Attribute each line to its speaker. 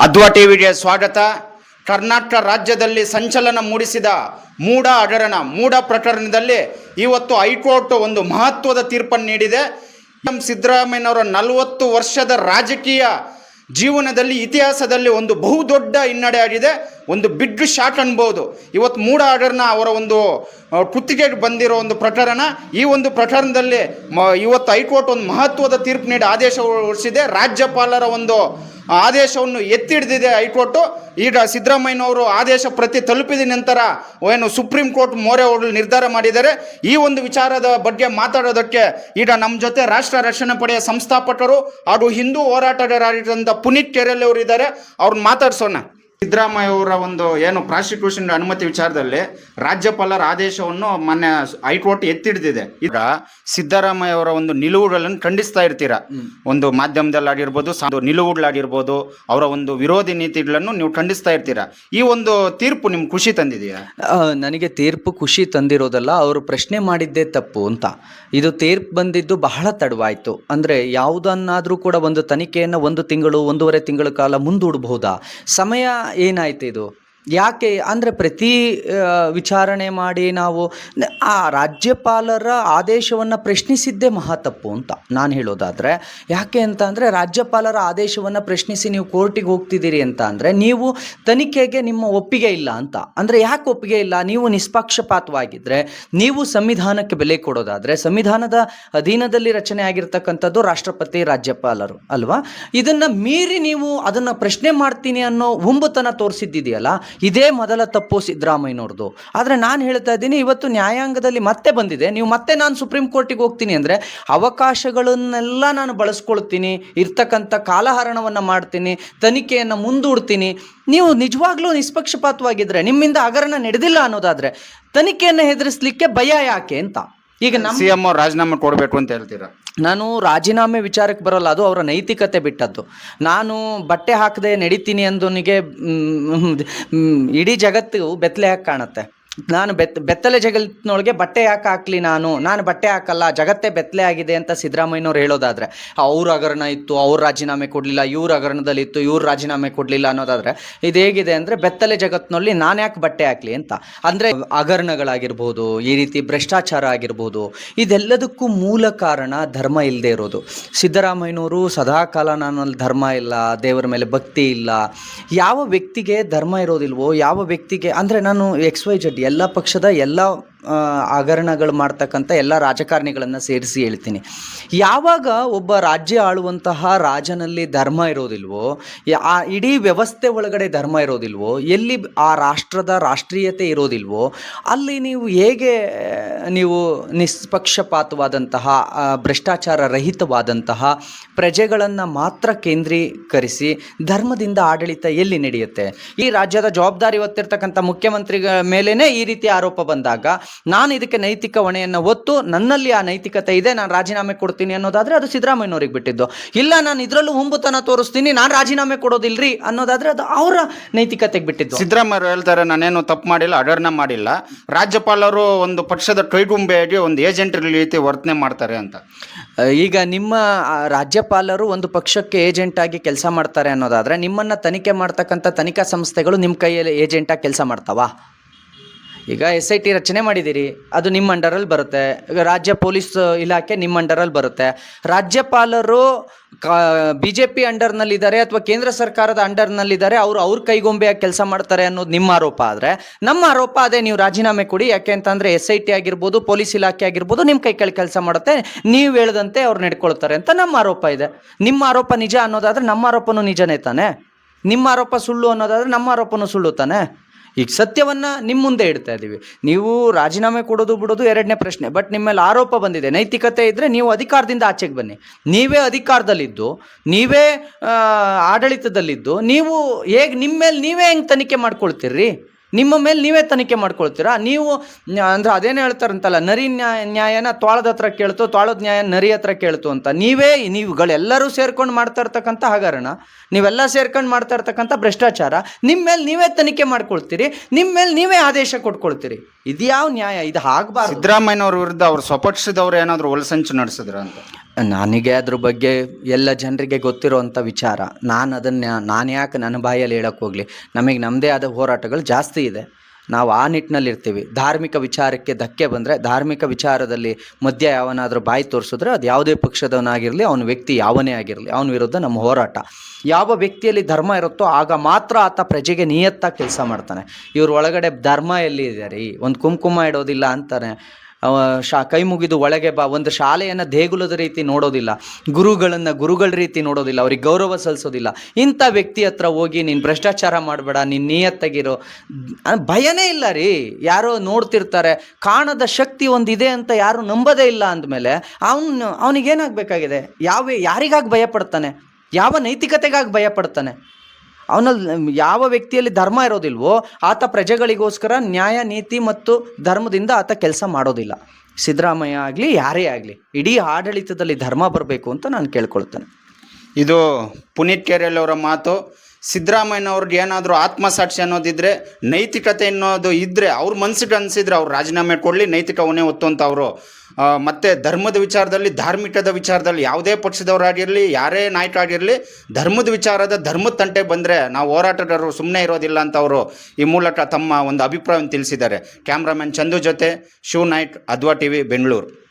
Speaker 1: ಅದ್ವಾ ಟಿವಿಗೆ ಸ್ವಾಗತ. ಕರ್ನಾಟಕ ರಾಜ್ಯದಲ್ಲಿ ಸಂಚಲನ ಮೂಡಿಸಿದ ಮೂಡ ಹಗರಣ, ಮೂಡ ಪ್ರಕರಣದಲ್ಲಿ ಇವತ್ತು ಹೈಕೋರ್ಟ್ ಒಂದು ಮಹತ್ವದ ತೀರ್ಪನ್ನು ನೀಡಿದೆ. ಎಂ. ಸಿದ್ದರಾಮಯ್ಯನವರ ನಲವತ್ತು ವರ್ಷದ ರಾಜಕೀಯ ಜೀವನದಲ್ಲಿ, ಇತಿಹಾಸದಲ್ಲಿ ಒಂದು ಬಹುದೊಡ್ಡ ಹಿನ್ನಡೆ ಆಗಿದೆ. ಒಂದು ಬಿಗ್ ಶಾಟ್ ಅನ್ಬೋದು. ಇವತ್ತು ಮೂಡ ಹಗರಣ ಅವರ ಒಂದು ಕುತ್ತಿಗೆಗೆ ಬಂದಿರೋ ಒಂದು ಪ್ರಕರಣ. ಈ ಒಂದು ಪ್ರಕರಣದಲ್ಲಿ ಇವತ್ತು ಹೈಕೋರ್ಟ್ ಒಂದು ಮಹತ್ವದ ತೀರ್ಪು ನೀಡಿ ಆದೇಶ ಹೊರಡಿಸಿದೆ. ರಾಜ್ಯಪಾಲರ ಒಂದು ಆದೇಶವನ್ನು ಎತ್ತಿ ಹಿಡಿದಿದೆ ಹೈಕೋರ್ಟು. ಈಗ ಸಿದ್ದರಾಮಯ್ಯನವರು ಆದೇಶ ಪ್ರತಿ ತಲುಪಿದ ನಂತರ ಏನು ಸುಪ್ರೀಂ ಕೋರ್ಟ್ ಮೋರೆ ಅವರು ನಿರ್ಧಾರ ಮಾಡಿದ್ದಾರೆ. ಈ ಒಂದು ವಿಚಾರದ ಬಗ್ಗೆ ಮಾತಾಡೋದಕ್ಕೆ ಈಗ ನಮ್ಮ ಜೊತೆ ರಾಷ್ಟ್ರ ರಕ್ಷಣಾ ಪಡೆಯ ಸಂಸ್ಥಾಪಕರು ಹಾಗೂ ಹಿಂದೂ ಹೋರಾಟಗಾರರಾಗಿದ್ದಂಥ ಪುನೀತ್ ಕೆರೆಲ್ ಅವರು ಇದ್ದಾರೆ. ಅವ್ರನ್ನ ಮಾತಾಡ್ಸೋಣ. ಸಿದ್ದರಾಮಯ್ಯ ಅವರ ಒಂದು ಏನು ಪ್ರಾಸಿಕ್ಯೂಷನ್ ಅನುಮತಿ ವಿಚಾರದಲ್ಲಿ ರಾಜ್ಯಪಾಲರ ಆದೇಶವನ್ನು ಮೊನ್ನೆ ಹೈಕೋರ್ಟ್ ಎತ್ತಿಡ್ದಿದೆ. ಈಗ ಸಿದ್ದರಾಮಯ್ಯ ಅವರ ಒಂದು ನಿಲುವುಗಳನ್ನು ಖಂಡಿಸ್ತಾ ಇರ್ತೀರಾ? ಒಂದು ಮಾಧ್ಯಮದಲ್ಲಾಗಿರ್ಬೋದು ನಿಲುವುಗಳಾಗಿರ್ಬೋದು ಅವರ ಒಂದು ವಿರೋಧಿ ನೀತಿಗಳನ್ನು ನೀವು ಖಂಡಿಸ್ತಾ ಇರ್ತೀರಾ? ಈ ಒಂದು ತೀರ್ಪು ನಿಮ್ಗೆ ಖುಷಿ ತಂದಿದೆಯಾ?
Speaker 2: ನನಗೆ ತೀರ್ಪು ಖುಷಿ ತಂದಿರೋದಲ್ಲ ಅವರು ಪ್ರಶ್ನೆ ಮಾಡಿದ್ದೇ ತಪ್ಪು ಅಂತ. ಇದು ತೀರ್ಪು ಬಂದಿದ್ದು ಬಹಳ ತಡವಾಯಿತು. ಅಂದರೆ ಯಾವುದನ್ನಾದರೂ ಕೂಡ ಒಂದು ತನಿಖೆಯನ್ನು ಒಂದು ತಿಂಗಳು ಒಂದೂವರೆ ತಿಂಗಳ ಕಾಲ ಮುಂದೂಡಬಹುದಾ? ಸಮಯ ಏನಾಯ್ತು ಇದು ಯಾಕೆ ಅಂದರೆ ಪ್ರತಿ ವಿಚಾರಣೆ ಮಾಡಿ ನಾವು ಆ ರಾಜ್ಯಪಾಲರ ಆದೇಶವನ್ನು ಪ್ರಶ್ನಿಸಿದ್ದೇ ಮಹಾ ತಪ್ಪು ಅಂತ ನಾನು ಹೇಳೋದಾದರೆ. ಯಾಕೆ ಅಂತ ಅಂದರೆ ರಾಜ್ಯಪಾಲರ ಆದೇಶವನ್ನು ಪ್ರಶ್ನಿಸಿ ನೀವು ಕೋರ್ಟಿಗೆ ಹೋಗ್ತಿದ್ದೀರಿ ಅಂತ ಅಂದರೆ ನೀವು ತನಿಖೆಗೆ ನಿಮ್ಮ ಒಪ್ಪಿಗೆ ಇಲ್ಲ ಅಂತ. ಅಂದರೆ ಯಾಕೆ ಒಪ್ಪಿಗೆ ಇಲ್ಲ? ನೀವು ನಿಷ್ಪಕ್ಷಪಾತವಾಗಿದ್ದರೆ ನೀವು ಸಂವಿಧಾನಕ್ಕೆ ಬೆಲೆ ಕೊಡೋದಾದರೆ, ಸಂವಿಧಾನದ ಅಧೀನದಲ್ಲಿ ರಚನೆ ಆಗಿರ್ತಕ್ಕಂಥದ್ದು ರಾಷ್ಟ್ರಪತಿ, ರಾಜ್ಯಪಾಲರು, ಅಲ್ವಾ? ಇದನ್ನು ಮೀರಿ ನೀವು ಅದನ್ನು ಪ್ರಶ್ನೆ ಮಾಡ್ತೀನಿ ಅನ್ನೋ ಹುಂಬುತನ ತೋರಿಸಿದ್ದಿದೆಯಲ್ಲ ಇದೇ ಮೊದಲ ತಪ್ಪು ಸಿದ್ದರಾಮಯ್ಯನವ್ರದ್ದು. ಆದರೆ ನಾನು ಹೇಳ್ತಾ ಇದ್ದೀನಿ, ಇವತ್ತು ನ್ಯಾಯಾಂಗದಲ್ಲಿ ಮತ್ತೆ ಬಂದಿದೆ. ನೀವು ಮತ್ತೆ ನಾನು ಸುಪ್ರೀಂ ಕೋರ್ಟಿಗೆ ಹೋಗ್ತೀನಿ ಅಂದರೆ ಅವಕಾಶಗಳನ್ನೆಲ್ಲ ನಾನು ಬಳಸ್ಕೊಳ್ತೀನಿ, ಇರ್ತಕ್ಕಂಥ ಕಾಲಹರಣವನ್ನು ಮಾಡ್ತೀನಿ, ತನಿಖೆಯನ್ನು ಮುಂದೂಡ್ತೀನಿ. ನೀವು ನಿಜವಾಗ್ಲೂ ನಿಷ್ಪಕ್ಷಪಾತವಾಗಿದ್ದರೆ ನಿಮ್ಮಿಂದ ಹಗರಣ ನಡೆದಿಲ್ಲ ಅನ್ನೋದಾದರೆ, ತನಿಖೆಯನ್ನು ಹೆದರಿಸ್ಲಿಕ್ಕೆ ಭಯ ಯಾಕೆ ಅಂತ. ಈಗ ನಮ್ಮ
Speaker 1: ಸಿ ಎಂ ಅವ್ರು ರಾಜೀನಾಮೆ ಕೊಡಬೇಕು ಅಂತ ಹೇಳ್ತೀರಾ?
Speaker 2: ನಾನು ರಾಜೀನಾಮೆ ವಿಚಾರಕ್ಕೆ ಬರೋಲ್ಲ ಅದು ಅವರ ನೈತಿಕತೆ ಬಿಟ್ಟದ್ದು. ನಾನು ಬಟ್ಟೆ ಹಾಕದೆ ನಡೀತೀನಿ ಅಂದವನಿಗೆ ಇಡೀ ಜಗತ್ತು ಬೆತ್ತಲೆ ಹಾಕಿ ಕಾಣುತ್ತೆ. ನಾನು ಬೆತ್, ಬೆತ್ತಲೆ ಜಗತ್ತಿನೊಳಗೆ ಬಟ್ಟೆ ಯಾಕೆ ಹಾಕ್ಲಿ ನಾನು? ನಾನು ಬಟ್ಟೆ ಹಾಕಲ್ಲ, ಜಗತ್ತೇ ಬೆತ್ತಲೆ ಆಗಿದೆ ಅಂತ ಸಿದ್ದರಾಮಯ್ಯನವ್ರು ಹೇಳೋದಾದ್ರೆ, ಅವ್ರ ಹಗರಣ ಇತ್ತು, ಅವ್ರ ರಾಜೀನಾಮೆ ಕೊಡಲಿಲ್ಲ, ಇವ್ರ ಹಗರಣದಲ್ಲಿ ಇತ್ತು, ಇವ್ರ ರಾಜೀನಾಮೆ ಕೊಡಲಿಲ್ಲ ಅನ್ನೋದಾದ್ರೆ, ಇದು ಹೇಗಿದೆ ಅಂದರೆ ಬೆತ್ತಲೆ ಜಗತ್ತಿನಲ್ಲಿ ನಾನು ಯಾಕೆ ಬಟ್ಟೆ ಹಾಕ್ಲಿ ಅಂತ. ಅಂದರೆ ಹಗರಣಗಳಾಗಿರ್ಬೋದು, ಈ ರೀತಿ ಭ್ರಷ್ಟಾಚಾರ ಆಗಿರ್ಬೋದು, ಇದೆಲ್ಲದಕ್ಕೂ ಮೂಲ ಕಾರಣ ಧರ್ಮ ಇಲ್ಲದೆ ಇರೋದು. ಸಿದ್ದರಾಮಯ್ಯನವರು, ಸದಾಕಾಲ ನನ್ನಲ್ಲಿ ಧರ್ಮ ಇಲ್ಲ, ದೇವರ ಮೇಲೆ ಭಕ್ತಿ ಇಲ್ಲ. ಯಾವ ವ್ಯಕ್ತಿಗೆ ಧರ್ಮ ಇರೋದಿಲ್ವೋ, ಯಾವ ವ್ಯಕ್ತಿಗೆ, ಅಂದರೆ ನಾನು ಎಕ್ಸ್ ವೈ ಜಡ್ ಎಲ್ಲ ಪಕ್ಷದ ಎಲ್ಲ ಹಗರಣಗಳು ಮಾಡ್ತಕ್ಕಂಥ ಎಲ್ಲ ರಾಜಕಾರಣಿಗಳನ್ನು ಸೇರಿಸಿ ಹೇಳ್ತೀನಿ. ಯಾವಾಗ ಒಬ್ಬ ರಾಜ್ಯ ಆಳುವಂತಹ ರಾಜನಲ್ಲಿ ಧರ್ಮ ಇರೋದಿಲ್ವೋ ಆ ಇಡೀ ವ್ಯವಸ್ಥೆ ಒಳಗಡೆ ಧರ್ಮ ಇರೋದಿಲ್ವೋ, ಎಲ್ಲಿ ಆ ರಾಷ್ಟ್ರದ ರಾಷ್ಟ್ರೀಯತೆ ಇರೋದಿಲ್ವೋ, ಅಲ್ಲಿ ನೀವು ಹೇಗೆ, ನೀವು ನಿಷ್ಪಕ್ಷಪಾತವಾದಂತಹ ಭ್ರಷ್ಟಾಚಾರ ರಹಿತವಾದಂತಹ ಪ್ರಜೆಗಳನ್ನು ಮಾತ್ರ ಕೇಂದ್ರೀಕರಿಸಿ ಧರ್ಮದಿಂದ ಆಡಳಿತ ಎಲ್ಲಿ ನಡೆಯುತ್ತೆ? ಈ ರಾಜ್ಯದ ಜವಾಬ್ದಾರಿ ಹೊತ್ತಿರ್ತಕ್ಕಂಥ ಮುಖ್ಯಮಂತ್ರಿಗಳ ಮೇಲೇ ಈ ರೀತಿ ಆರೋಪ ಬಂದಾಗ ನಾನು ಇದಕ್ಕೆ ನೈತಿಕ ಹೊಣೆಯನ್ನು ಒತ್ತು ನನ್ನಲ್ಲಿ ಆ ನೈತಿಕತೆ ಇದೆ ನಾನು ರಾಜೀನಾಮೆ ಕೊಡ್ತೀನಿ ಅನ್ನೋದಾದ್ರೆ ಅದು ಸಿದ್ದರಾಮಯ್ಯನವ್ರಿಗೆ ಬಿಟ್ಟಿದ್ದು. ಇಲ್ಲ ನಾನು ಇದರಲ್ಲೂ ಹುಂಬುತನ ತೋರಿಸ್ತೀನಿ ನಾನು ರಾಜೀನಾಮೆ ಕೊಡೋದಿಲ್ರಿ ಅನ್ನೋದಾದ್ರೆ ಅದು ಅವರ ನೈತಿಕತೆಗೆ ಬಿಟ್ಟಿದ್ದು.
Speaker 1: ಸಿದ್ದರಾಮಯ್ಯ ಹೇಳ್ತಾರೆ ನಾನೇನು ತಪ್ಪು ಮಾಡಿಲ್ಲ ಅಡರ್ನ ಮಾಡಿಲ್ಲ. ರಾಜ್ಯಪಾಲರು ಒಂದು ಪಕ್ಷದ ಕೈಗುಂಬೆಯಾಗಿ ಒಂದು ಏಜೆಂಟ್ ರೀತಿ ವರ್ತನೆ ಮಾಡ್ತಾರೆ ಅಂತ.
Speaker 2: ಈಗ ನಿಮ್ಮ ರಾಜ್ಯಪಾಲರು ಒಂದು ಪಕ್ಷಕ್ಕೆ ಏಜೆಂಟ್ ಆಗಿ ಕೆಲಸ ಮಾಡ್ತಾರೆ ಅನ್ನೋದಾದ್ರೆ ನಿಮ್ಮನ್ನ ತನಿಖೆ ಮಾಡ್ತಕ್ಕಂಥ ತನಿಖಾ ಸಂಸ್ಥೆಗಳು ನಿಮ್ಮ ಕೈಯಲ್ಲಿ ಏಜೆಂಟಾಗಿ ಕೆಲಸ ಮಾಡ್ತಾವಾ? ಈಗ ಎಸ್ ಐ ಟಿ ರಚನೆ ಮಾಡಿದ್ದೀರಿ, ಅದು ನಿಮ್ಮ ಅಂಡರಲ್ಲಿ ಬರುತ್ತೆ. ಈಗ ರಾಜ್ಯ ಪೊಲೀಸ್ ಇಲಾಖೆ ನಿಮ್ಮ ಅಂಡರಲ್ಲಿ ಬರುತ್ತೆ. ರಾಜ್ಯಪಾಲರು ಕಾ ಬಿ ಜೆ ಪಿ ಅಂಡರ್ನಲ್ಲಿದ್ದಾರೆ ಅಥವಾ ಕೇಂದ್ರ ಸರ್ಕಾರದ ಅಂಡರ್ನಲ್ಲಿದ್ದಾರೆ, ಅವರು ಅವ್ರ ಕೈಗೊಂಬೆಯಾಗಿ ಕೆಲಸ ಮಾಡ್ತಾರೆ ಅನ್ನೋದು ನಿಮ್ಮ ಆರೋಪ ಆದರೆ, ನಮ್ಮ ಆರೋಪ ಅದೇ, ನೀವು ರಾಜೀನಾಮೆ ಕೊಡಿ, ಯಾಕೆ ಅಂತಂದರೆ ಎಸ್ ಐ ಟಿ ಆಗಿರ್ಬೋದು, ಪೊಲೀಸ್ ಇಲಾಖೆ ಆಗಿರ್ಬೋದು, ನಿಮ್ಮ ಕೈ ಕೆಳಗೆ ಕೆಲಸ ಮಾಡುತ್ತೆ, ನೀವು ಹೇಳದಂತೆ ಅವ್ರು ನಡ್ಕೊಳ್ತಾರೆ ಅಂತ ನಮ್ಮ ಆರೋಪ ಇದೆ. ನಿಮ್ಮ ಆರೋಪ ನಿಜ ಅನ್ನೋದಾದ್ರೆ ನಮ್ಮ ಆರೋಪನೂ ನಿಜನೇ ತಾನೆ? ನಿಮ್ಮ ಆರೋಪ ಸುಳ್ಳು ಅನ್ನೋದಾದರೆ ನಮ್ಮ ಆರೋಪನೂ ಸುಳ್ಳು ತಾನೇ? ಈಗ ಸತ್ಯವನ್ನ ನಿಮ್ಮ ಮುಂದೆ ಇಡ್ತಾ ಇದ್ದೀವಿ ನೀವು ರಾಜೀನಾಮೆ ಕೊಡೋದು ಬಿಡೋದು ಎರಡನೇ ಪ್ರಶ್ನೆ, ಬಟ್ ನಿಮ್ಮ ಮೇಲೆ ಆರೋಪ ಬಂದಿದೆ. ನೈತಿಕತೆ ಇದ್ದರೆ ನೀವು ಅಧಿಕಾರದಿಂದ ಆಚೆಗೆ ಬನ್ನಿ. ನೀವೇ ಅಧಿಕಾರದಲ್ಲಿದ್ದು, ನೀವೇ ಆಡಳಿತದಲ್ಲಿದ್ದು, ನೀವು ಹೇಗೆ ನಿಮ್ಮ ಮೇಲೆ ನೀವೇ ಹೆಂಗೆ ತನಿಖೆ ಮಾಡ್ಕೊಳ್ತೀರಿ ನಿಮ್ಮ ಮೇಲೆ ನೀವೇ ತನಿಖೆ ಮಾಡ್ಕೊಳ್ತೀರಾ? ನೀವು, ಅಂದ್ರೆ ಅದೇನು ಹೇಳ್ತಾರಂತಲ್ಲ, ನರಿ ನ್ಯಾಯ ನ್ಯಾಯನ ತೋಳದ ಹತ್ರ ಕೇಳ್ತು ತೋಳದ ನ್ಯಾಯ ನರಿ ಹತ್ರ ಕೇಳ್ತು ಅಂತ. ನೀವೇ, ನೀವುಗಳೆಲ್ಲರೂ ಸೇರ್ಕೊಂಡು ಮಾಡ್ತಾ ಇರ್ತಕ್ಕಂಥ ಹಗರಣ, ನೀವೆಲ್ಲ ಸೇರ್ಕೊಂಡು ಮಾಡ್ತಾ ಇರ್ತಕ್ಕಂಥ ಭ್ರಷ್ಟಾಚಾರ, ನಿಮ್ಮ ಮೇಲೆ ನೀವೇ ತನಿಖೆ ಮಾಡ್ಕೊಳ್ತೀರಿ, ನಿಮ್ಮ ಮೇಲೆ ನೀವೇ ಆದೇಶ ಕೊಟ್ಕೊಳ್ತೀರಿ. ಇದು ಯಾವ ನ್ಯಾಯ? ಇದು ಆಗ್ಬಾರ್ದು.
Speaker 1: ಸಿದ್ದರಾಮಯ್ಯನವ್ರ ವಿರುದ್ಧ ಅವ್ರ ಸ್ವಪಕ್ಷದವ್ರು ಏನಾದರೂ ಒಳಸಂಚು ನಡೆಸಿದ್ರ ಅಂತ
Speaker 2: ನನಗೆ ಅದ್ರ ಬಗ್ಗೆ ಎಲ್ಲ ಜನರಿಗೆ ಗೊತ್ತಿರುವಂಥ ವಿಚಾರ. ನಾನು ಅದನ್ನು, ನಾನು ಯಾಕೆ ನನ್ನ ಬಾಯಲ್ಲಿ ಹೇಳಕ್ಕೆ ಹೋಗಲಿ? ನಮಗೆ ನಮ್ಮದೇ ಆದ ಹೋರಾಟಗಳು ಜಾಸ್ತಿ ಇದೆ. ನಾವು ಆ ನಿಟ್ಟಿನಲ್ಲಿ ಇರ್ತೀವಿ. ಧಾರ್ಮಿಕ ವಿಚಾರಕ್ಕೆ ಧಕ್ಕೆ ಬಂದರೆ, ಧಾರ್ಮಿಕ ವಿಚಾರದಲ್ಲಿ ಮಧ್ಯ ಯಾವನಾದರೂ ಬಾಯಿ ತೋರಿಸಿದ್ರೆ ಅದು ಯಾವುದೇ ಪಕ್ಷದವನಾಗಿರಲಿ, ಅವನ ವ್ಯಕ್ತಿ ಯಾವನೇ ಆಗಿರಲಿ, ಅವನ ವಿರುದ್ಧ ನಮ್ಮ ಹೋರಾಟ. ಯಾವ ವ್ಯಕ್ತಿಯಲ್ಲಿ ಧರ್ಮ ಇರುತ್ತೋ ಆಗ ಮಾತ್ರ ಆತ ಪ್ರಜೆಗೆ ನಿಯತ್ತಾಗಿ ಕೆಲಸ ಮಾಡ್ತಾನೆ. ಇವ್ರ ಒಳಗಡೆ ಧರ್ಮ ಎಲ್ಲಿ ಇದೆ ರೀ ಒಂದು ಕುಂಕುಮ ಇಡೋದಿಲ್ಲ ಅಂತಾನೆ. ಶಾ ಕೈ ಮುಗಿದು ಒಳಗೆ ಬಾ, ಒಂದು ಶಾಲೆಯನ್ನು ದೇಗುಲದ ರೀತಿ ನೋಡೋದಿಲ್ಲ, ಗುರುಗಳನ್ನು ಗುರುಗಳ ರೀತಿ ನೋಡೋದಿಲ್ಲ, ಅವ್ರಿಗೆ ಗೌರವ ಸಲ್ಲಿಸೋದಿಲ್ಲ. ಇಂಥ ವ್ಯಕ್ತಿ ಹತ್ರ ಹೋಗಿ ನೀನು ಭ್ರಷ್ಟಾಚಾರ ಮಾಡಬೇಡ, ನೀನು ನಿಯತ್ತಾಗಿರೋ ಭಯನೇ ಇಲ್ಲ ರೀ. ಯಾರೋ ನೋಡ್ತಿರ್ತಾರೆ, ಕಾಣದ ಶಕ್ತಿ ಒಂದಿದೆ ಅಂತ ಯಾರು ನಂಬೋದೇ ಇಲ್ಲ ಅಂದಮೇಲೆ ಅವನು, ಅವನಿಗೇನಾಗಬೇಕಾಗಿದೆ? ಯಾವ, ಯಾರಿಗಾಗಿ ಭಯ ಪಡ್ತಾನೆ ಯಾವ ನೈತಿಕತೆಗಾಗಿ ಭಯ ಪಡ್ತಾನೆ ಅವನಲ್ಲಿ ಯಾವ ವ್ಯಕ್ತಿಯಲ್ಲಿ ಧರ್ಮ ಇರೋದಿಲ್ವೋ ಆತ ಪ್ರಜೆಗಳಿಗೋಸ್ಕರ ನ್ಯಾಯ, ನೀತಿ ಮತ್ತು ಧರ್ಮದಿಂದ ಆತ ಕೆಲಸ ಮಾಡೋದಿಲ್ಲ. ಸಿದ್ದರಾಮಯ್ಯ ಆಗಲಿ, ಯಾರೇ ಆಗಲಿ, ಇಡೀ ಆಡಳಿತದಲ್ಲಿ ಧರ್ಮ ಬರಬೇಕು ಅಂತ ನಾನು ಕೇಳ್ಕೊಳ್ತೇನೆ.
Speaker 1: ಇದು ಪುನೀತ್ ಕೆರೆಲ್ ಅವರ ಮಾತು. ಸಿದ್ದರಾಮಯ್ಯನವ್ರಿಗೆ ಏನಾದರೂ ಆತ್ಮಸಾಕ್ಷಿ ಅನ್ನೋದಿದ್ರೆ, ನೈತಿಕತೆ ಅನ್ನೋದು ಇದ್ದರೆ ಅವ್ರ ಮನ್ಸಿಗೆ ಅನಿಸಿದ್ರೆ ಅವ್ರು ರಾಜೀನಾಮೆ ಕೊಡಲಿ ನೈತಿಕ ಹೊಣೆ ಹೊತ್ತು ಅಂತ ಅವರು ಮತ್ತು ಧರ್ಮದ ವಿಚಾರದಲ್ಲಿ, ಧಾರ್ಮಿಕದ ವಿಚಾರದಲ್ಲಿ, ಯಾವುದೇ ಪಕ್ಷದವರಾಗಿರಲಿ, ಯಾರೇ ನಾಯಕ ಆಗಿರಲಿ ಧರ್ಮದ ವಿಚಾರದ ಧರ್ಮದ ತಂಟೆ ಬಂದರೆ ನಾವು ಹೋರಾಟಗಾರರು ಸುಮ್ಮನೆ ಇರೋದಿಲ್ಲ ಅಂತ ಅವರು ಈ ಮೂಲಕ ತಮ್ಮ ಒಂದು ಅಭಿಪ್ರಾಯವನ್ನು ತಿಳಿಸಿದ್ದಾರೆ. ಕ್ಯಾಮ್ರಾಮನ್ ಚಂದು ಜೊತೆ ಶಿವ್ ನಾಯ್ಕ್, ಅದ್ವಾ ಟಿ ವಿ ಬೆಂಗಳೂರು.